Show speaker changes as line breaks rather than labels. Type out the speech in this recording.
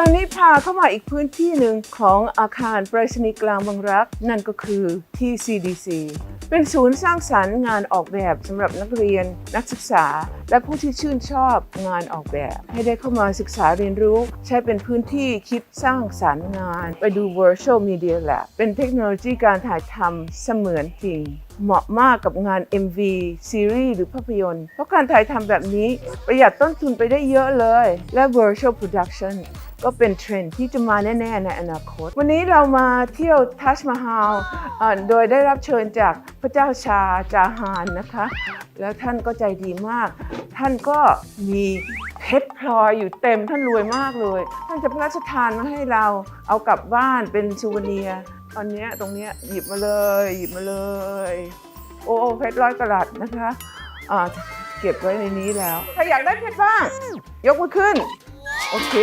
ตอนนี้พาเข้ามาอีกพื้นที่หนึ่งของอาคารไปรษณีย์กลางบางรัก นั่นก็คือที่ CDC เป็นศูนย์สร้างสรรค์งานออกแบบสำหรับนักเรียน นักศึกษา และผู้ที่ชื่นชอบงานออกแบบ ให้ได้เข้ามาศึกษาเรียนรู้ ใช้เป็นพื้นที่คิดสร้างสรรค์งาน ไปดู Virtual Media Lab เป็นเทคโนโลยีการถ่ายทำเสมือนจริงเหมาะมากกับงาน MV ซีรีส์หรือภาพยนตร์ เพราะการถ่ายทำแบบนี้ประหยัดต้นทุนไปได้เยอะเลย และ Virtual Production ก็เป็นเทรนด์ที่จะมาแน่ๆในอนาคต วันนี้เรามาเที่ยวทัชมาฮาลโดยได้รับเชิญจากพระเจ้าชาจาฮานนะคะ แล้วท่านก็ใจดีมาก ท่านก็มีเพชรพลอยอยู่เต็มท่านรวยมากเลย ท่านจะพระราชทานมาให้เราเอากลับบ้านเป็นซูเวเนียตอนนี้ตรงนี้หยิบมาเลย หยิบมาเลย โอ้เพชรร้อยกรัตนะคะอ่าเก็บไว้ในนี้แล้วใครอยากได้เพชรบ้าง ยกมือขึ้น โอเค